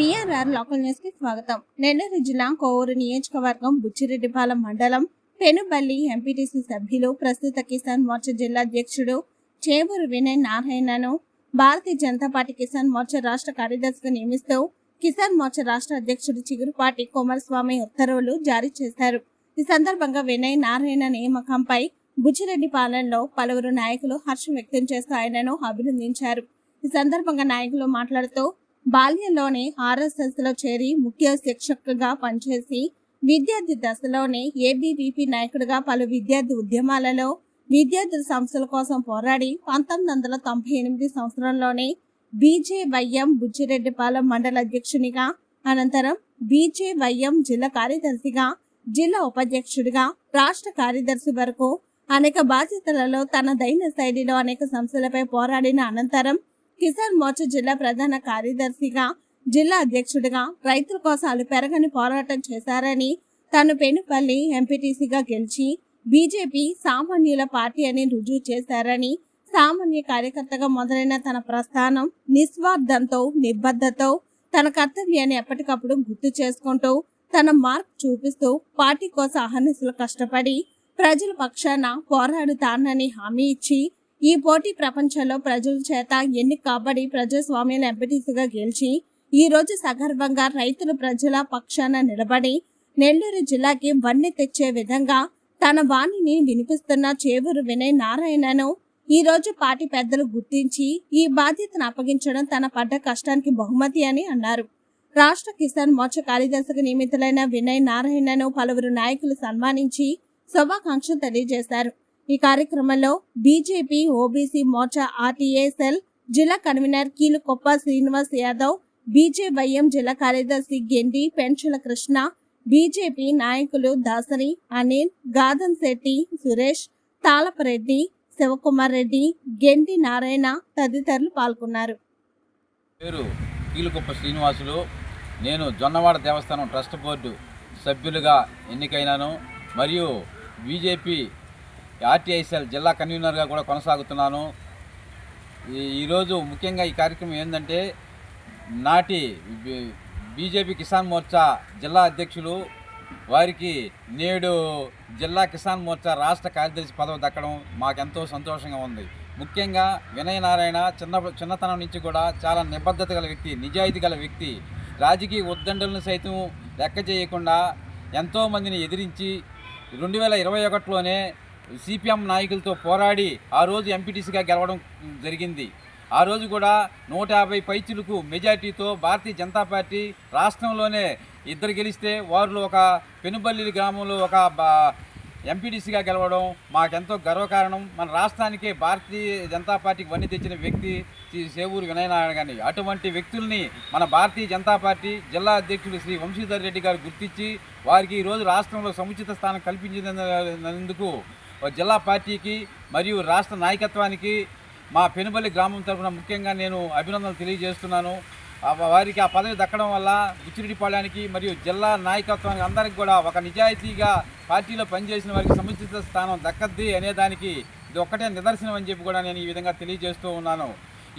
BRR local న్యూస్కి స్వాగతం. నెల్లూరు జిల్లా కోవూరు నియోజకవర్గం బుచ్చిరెడ్డిపాలెం మండలం పెనుబల్లి ఎంపీటీసీ సభ్యులు ప్రస్తుత కిసాన్ మోర్చా జిల్లా అధ్యక్షుడు చేవూరు వినయ్ నారాయణను భారతీయ జనతా పార్టీ కిసాన్ మోర్చా రాష్ట్ర కార్యదర్శిగా నియమిస్తూ కిసాన్ మోర్చా రాష్ట్ర అధ్యక్షుడు చిగురుపాటి కుమారస్వామి ఉత్తర్వులు జారీ చేశారు. ఈ సందర్భంగా వినయ్ నారాయణ నియామకంపై బుచ్చిరెడ్డిపాలెంలో పలువురు నాయకులు హర్షం వ్యక్తం చేస్తూ ఆయనను అభినందించారు. ఈ సందర్భంగా నాయకులు మాట్లాడుతూ బాల్యంలోనే ఆర్ఎస్ఎస్లో చేరి ముఖ్య శిక్షకుగా పనిచేసి విద్యార్థి దశలోనే ఏబీవీపీ నాయకుడిగా పలు విద్యార్థి ఉద్యమాలలో విద్యార్థుల సమస్యల కోసం పోరాడి పంతొమ్మిది వందల తొంభై ఎనిమిది సంవత్సరంలోనే బీజేవైఎం బుచ్చిరెడ్డిపాలెం మండల అధ్యక్షునిగా అనంతరం బీజేవైఎం జిల్లా కార్యదర్శిగా జిల్లా ఉపాధ్యక్షుడిగా రాష్ట్ర కార్యదర్శి వరకు అనేక బాధ్యతలలో తన దైన శైలిలో అనేక సమస్యలపై పోరాడిన అనంతరం కిసాన్ మోర్చా జిల్లా ప్రధాన కార్యదర్శిగా జిల్లా అధ్యక్షుడిగా రైతుల కోసం అలుపెరగని పోరాటం చేశారని తాను పెనుపల్లి ఎంపీటీసీగా గెలిచి బీజేపీ సామాన్యుల పార్టీ అని రుజువు చేశారని సామాన్య కార్యకర్తగా మొదలైన తన ప్రస్థానం నిస్వార్థంతో నిబద్ధతో తన కర్తవ్యాన్ని ఎప్పటికప్పుడు గుర్తు చేసుకుంటూ తన మార్క్ చూపిస్తూ పార్టీ కోసం అహర్నిశలు కష్టపడి ప్రజల పక్షాన పోరాడుతానని హామీ ఇచ్చి ఈ పోటీ ప్రపంచంలో ప్రజల చేత ఎన్ని కాబడి ప్రజాస్వామ్యాన్ని ఎంపీటీసీగా గెలిచి ఈ రోజు సగర్వంగా రైతులు ప్రజల పక్షాన నిలబడి నెల్లూరు జిల్లాకి వన్నె తెచ్చే విధంగా తన వాణిని వినిపిస్తున్న చేవూరు వినయ్ నారాయణను ఈ రోజు పార్టీ పెద్దలు గుర్తించి ఈ బాధ్యతను అప్పగించడం తన పడ్డ కష్టానికి బహుమతి అని అన్నారు. రాష్ట్ర కిసాన్ మోర్చ కార్యదర్శికి నియమితులైన వినయ్ నారాయణను పలువురు నాయకులు సన్మానించి శుభాకాంక్షలు తెలియజేశారు. ఈ కార్యక్రమంలో బీజేపీ ఓబీసీ మోర్చా ఆర్టీఏ జిల్లా కన్వీనర్ కీలుకొప్ప శ్రీనివాస్ యాదవ్ బీజేవైఎం జిల్లా కార్యదర్శి గెండి పెంచుల కృష్ణ బీజేపీ నాయకులు దాసరి అనిల్ గాదన్ శెట్టి సురేష్ తాళపరెడ్డి శివకుమార్ రెడ్డి గెండి నారాయణ తదితరులు పాల్గొన్నారు. పేరు కీలుకుప్ప శ్రీనివాసులు. నేను జొన్నవాడ దేవస్థానం ట్రస్ట్ బోర్డు సభ్యులుగా ఎన్నికైనాను. మరియు బీజేపీ ఆర్టీఐసీఎల్ జిల్లా కన్వీనర్గా కూడా కొనసాగుతున్నాను. ఈరోజు ముఖ్యంగా ఈ కార్యక్రమం ఏంటంటే నాటి బీజేపీ కిసాన్ మోర్చా జిల్లా అధ్యక్షులు వారికి నేడు జిల్లా కిసాన్ మోర్చా రాష్ట్ర కార్యదర్శి పదవి దక్కడం మాకెంతో సంతోషంగా ఉంది. ముఖ్యంగా వినయ నారాయణ చిన్న చిన్నతనం నుంచి కూడా చాలా నిబద్ధత గల వ్యక్తి నిజాయితీ గల వ్యక్తి. రాజకీయ ఉద్దండలను సైతం లెక్క చేయకుండా ఎంతోమందిని ఎదిరించి రెండు వేల ఇరవై ఒకటిలోనే సిపిఎం నాయకులతో పోరాడి ఆ రోజు ఎంపీటీసీగా గెలవడం జరిగింది. ఆ రోజు కూడా నూట యాభై పైచులకు మెజార్టీతో భారతీయ జనతా పార్టీ రాష్ట్రంలోనే ఇద్దరు గెలిస్తే వారిలో ఒక పెనుబల్లి గ్రామంలో ఒక బా- ఎంపీటీసీగా గెలవడం మాకెంతో గర్వకారణం. మన రాష్ట్రానికే భారతీయ జనతా పార్టీకి వన్నీ తెచ్చిన వ్యక్తి శ్రీ సేవూరు వినయనారాయణ గారిని. అటువంటి వ్యక్తుల్ని మన భారతీయ జనతా పార్టీ జిల్లా అధ్యక్షుడు శ్రీ వంశీధర్ రెడ్డి గారు గుర్తించి వారికి ఈరోజు రాష్ట్రంలో సముచిత స్థానం కల్పించినందుకు జిల్లా పార్టీకి మరియు రాష్ట్ర నాయకత్వానికి మా పెనుబల్లి గ్రామం తరఫున ముఖ్యంగా నేను అభినందనలు తెలియజేస్తున్నాను. వారికి ఆ పదవి దక్కడం వల్ల బుచ్చిరెడ్డిపాళెనికి మరియు జిల్లా నాయకత్వానికి అందరికి కూడా ఒక నిజాయితీగా పార్టీలో పనిచేసిన వారికి సముచిత స్థానం దక్కద్ది అనేదానికి ఇది ఒక్కటే నిదర్శనం అని చెప్పి కూడా నేను ఈ విధంగా తెలియజేస్తూ ఉన్నాను.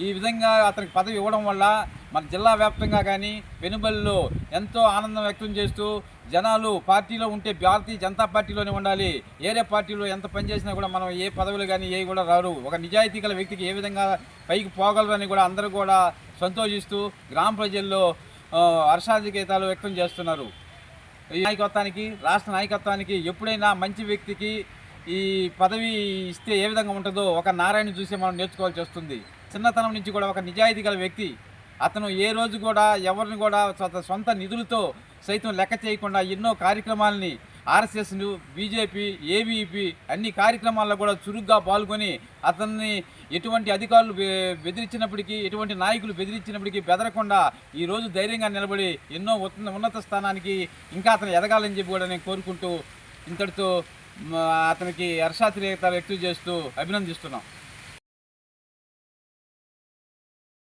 ఈ విధంగా అతనికి పదవి ఇవ్వడం వల్ల మన జిల్లా వ్యాప్తంగా కానీ వెనుబల్లో ఎంతో ఆనందం వ్యక్తం చేస్తూ జనాలు పార్టీలో ఉంటే భారతీయ జనతా పార్టీలోనే ఉండాలి. ఏరే పార్టీలో ఎంత పనిచేసినా కూడా మనం ఏ పదవులు కానీ ఏ కూడా రారు. ఒక నిజాయితీ గల వ్యక్తికి ఏ విధంగా పైకి పోగలరని కూడా అందరూ కూడా సంతోషిస్తూ గ్రామ ప్రజల్లో హర్షాధికేతాలు వ్యక్తం చేస్తున్నారు. ఈ నాయకత్వానికి రాష్ట్ర నాయకత్వానికి ఎప్పుడైనా మంచి వ్యక్తికి ఈ పదవి ఇస్తే ఏ విధంగా ఉంటుందో ఒక నారాయణ చూసి మనం నేర్చుకోవాల్సి వస్తుంది. చిన్నతనం నుంచి కూడా ఒక నిజాయితీ గల వ్యక్తి అతను ఏ రోజు కూడా ఎవరిని కూడా సొంత- సొంత నిధులతో సైతం లెక్క చేయకుండా ఎన్నో కార్యక్రమాలని ఆర్ఎస్ఎస్ను బీజేపీ ఏవీపీ అన్ని కార్యక్రమాల్లో కూడా చురుగ్గా పాల్గొని అతన్ని ఎటువంటి అధికారులు బెదిరించినప్పటికీ ఎటువంటి నాయకులు బెదిరించినప్పటికీ బెదరకుండా ఈ రోజు ధైర్యంగా నిలబడి ఎన్నో ఉన్నత స్థానానికి ఇంకా అతను ఎదగాలని చెప్పి కూడా నేను కోరుకుంటూ ఇంతటితో అతనికి హర్షాతిరేకత వ్యక్తం చేస్తూ అభినందిస్తున్నాం.